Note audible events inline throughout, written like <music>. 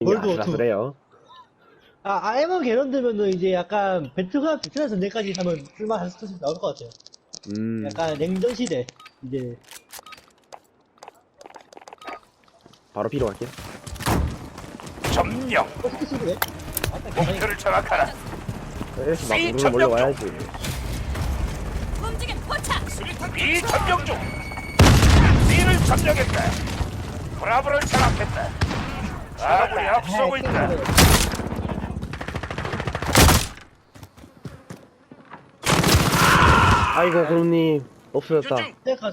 월드 오투. 아슬아슬해요. 아, 아에먼 개론 들면은 이제 약간 배틀그라운드 베트남 전쟁까지 하면 쓸만한 스토리 나올 것 같아요. 음, 약간 냉전 시대. 이제, 바로 피로 갈게요. 점령? 아까 계산이 목표를 정확하라 이렇게 막이 우르르 점령 몰려와야지. 움직임 포착! 이 점령 중 B를 점령했다 브라보를 장악했다 아군이 앞서고 있다 아이고, 그rum님. 없어졌다. 내가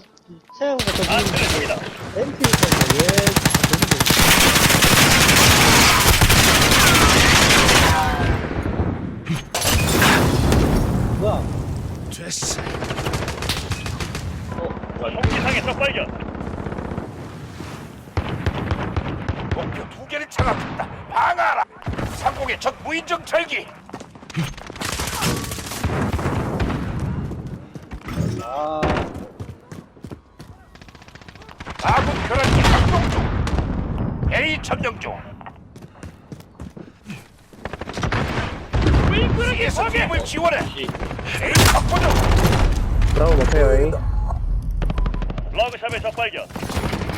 생각보다 더 아, 들립니다. 예, 뭐야? 됐어 총기상의 적 발견. 목표 두 개를 장악했다. 방어하라! 상공의 적 무인정 철기! 아, 아군 교란기 작동 중. A 점령 중. 위에서 팀을 지원해. A 확보 중 브라보 못해요, 잉. 러그샵의 적 발견.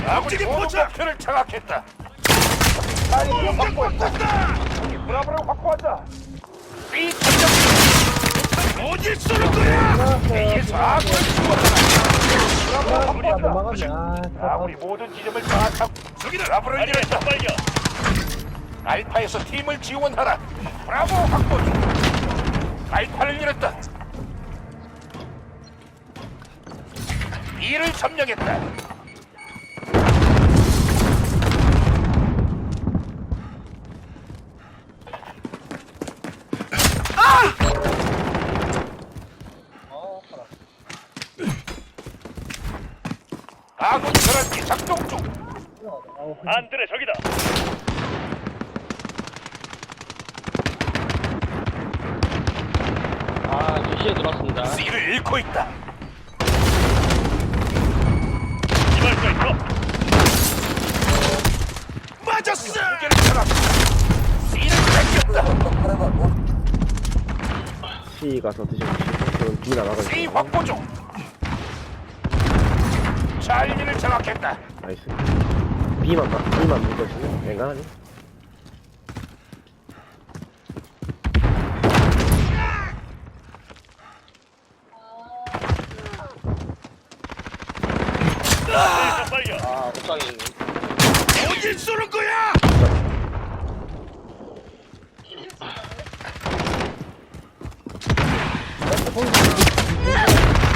아군이 모든 목표를 장악했다 확보했다 여기 브라보를 확보한다 쏘는 거야 확보한다. 아, 모든 지점을 저기는 잃었다 발견. 알파에서 팀을 지원하라. 브라보 확보 중. 알파를 잃었다. B를 점령했다. 안뜰의 적이다. 아, 2시에 들어왔습니다. C를 잃고 있다. 맞았어. 개를 뺏겼다. C 가서. 저는 B 나가가지고. C 확보 중. 찰리를 장악했다. 나이스. B만 봐. B만 묶어주면.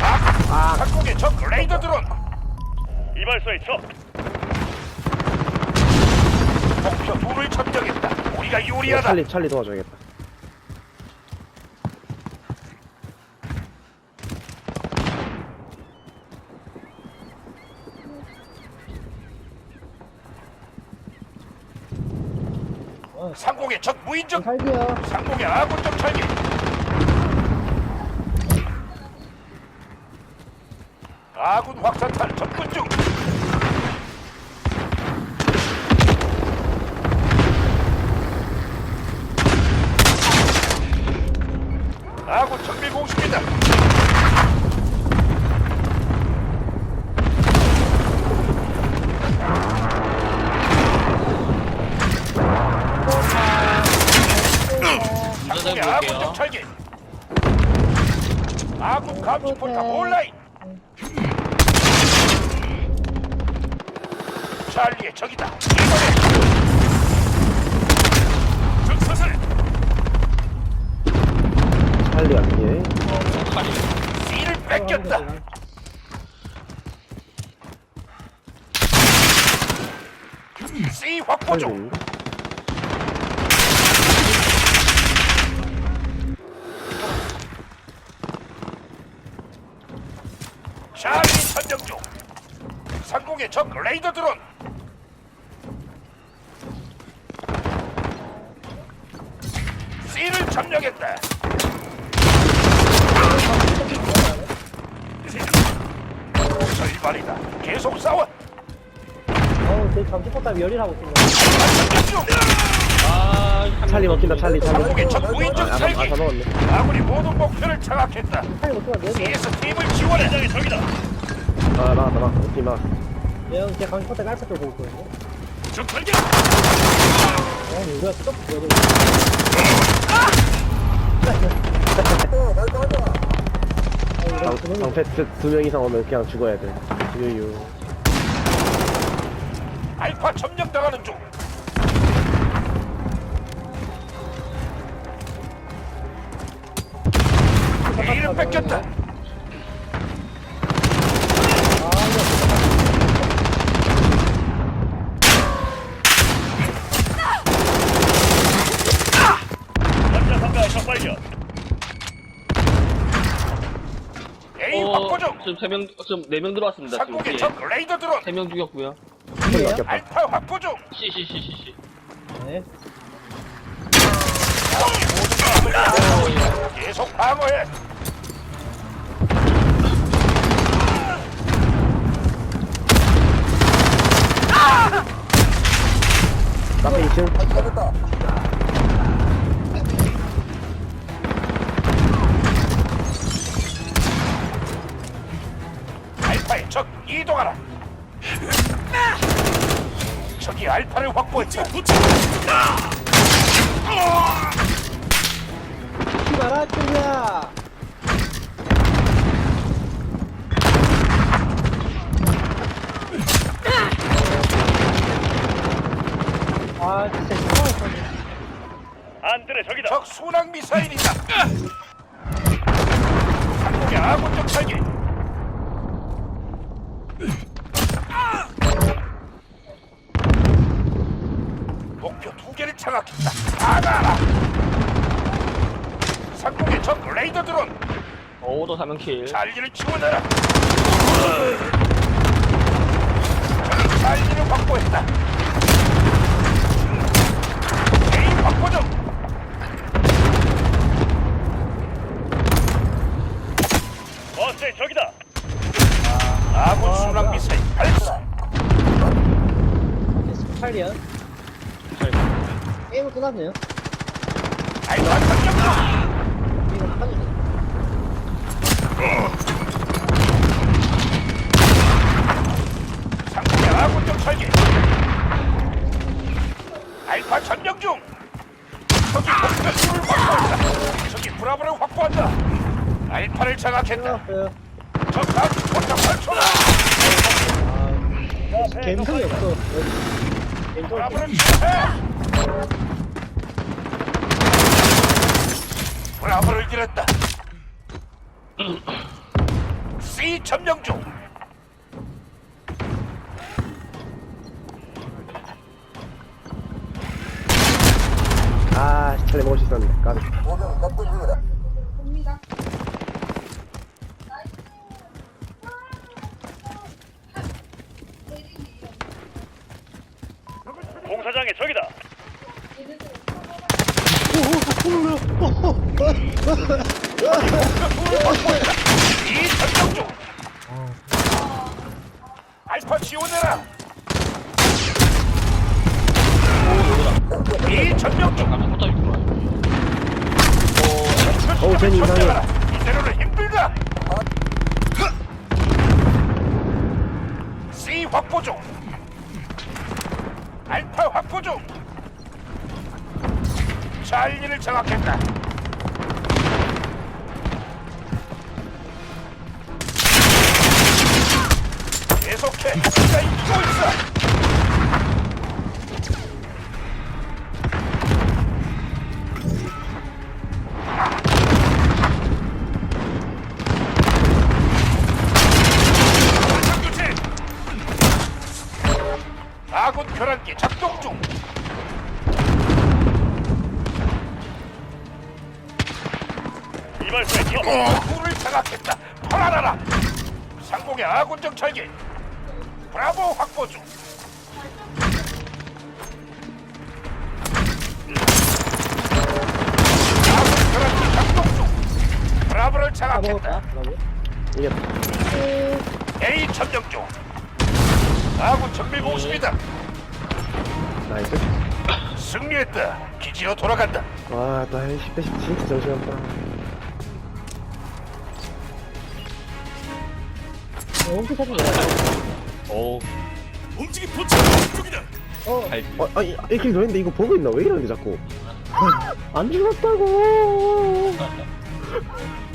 아? 아, 한국의 적 레이더 드론. 이발소의 적. 둘을 점령했다. 우리가 이거 유리하다. 찰리, 찰리 도와줘야겠다. 상공의 적 무인정. 살게요. 상공의 아군 정찰기. 아군 확산탄 접근 중. 아군 정밀 아군 정찰기. 아군 감시 포탑 온라인. 찰리의 적이다. 이번에 찰리 아니에요? C를 뺏겼다. C 확보. 중. 찰리 선정 중. 상공의 적 레이더 드론. C를 점령했다. 절반이다. 계속 싸워. 어우, 내 잠시 포탑 열일하고 있습니다. 중. 아, 찰리 먹힌다, 찰리, 찰리. 아, 아, 아, 다 살기. 넣었네. 아군이 모든 목표를 장악했다. 팔이 못 들어가네. C에서 팀을 지원해. 대장의 적이다. 아, 나왔다, 나왔다. 오케이, 나왔다. 내가 제때 깔짝 들고 있거든요. 적 발견. 어, 우리가 쏙 보여줘. 방, 방패 두 명 이상 오면 그냥 죽어야 돼. 유유. 알파 점령당하는 중. A를 뺏겼다. 남자 상가의 적 발견. A 어, 확보 중. 지금 세 명, 지금 네 명 들어왔습니다. 지금 상공의. 적 레이더 드론. 세명 죽였고요. 손 맡겼다. 알파 확보 중. C, C, C, C, C. 네. 계속 방어해. 카페 2층. 알파의 이동하라. 적이 알파를 확보했다. 마라, 쭈야! 아, 진짜. 안들의 적이다. 적 순항 미사일이다. 상공의 아군적 설계. 목표 장악했다. 나가라. 상공의 적 레이더 드론. 오도 3명 킬. 찰리를 지원해라. 게임은 끝났네요. 알파 전격 중. 이거 끝났네. 상공의 아군적 설계. 알파 전령 중. 적이 목표 수를 확보한다. 적이 브라보를 확보한다. 알파를 장악했다. 끝났어요. 적 다수 포탑 발초다. 감성이 없어. 감성 브라보를 지원해. 브라보를 잃었다. C 점령 중. 아, 찰리 먹을 수 있었는데. 까비. 공사장의 적이다. 이 점령 중. 알파 지원해라. 이 점령 중. 가면 포탑 있구나. 어우, 쟤는 이상해. 이대로는 힘들다. C 확보 중. 알파 확보 중. 찰리를 장악했다. 계속해. 우리가 이기고 있어. 교란기 작동 중. 이발소의 적. 불을 장악했다. 팔아라라. 상공의 아군 정찰기. 브라보 확보 중. 아군 교란기 작동 중. 브라보를 다 장악했다. 이겼다. A 점령 중. 아군 정밀 공습이다. 나이스. 승리했다. 기지로 돌아간다. 아, 또 10대 10 진짜 정신없다. 홈피 사진 오 움직임 포착 쪽이다. 어, 갈비. 아, 아니 1킬 더 했는데 이거 보고 있나? 왜 이러는데 자꾸 안 죽었다고 <laughs>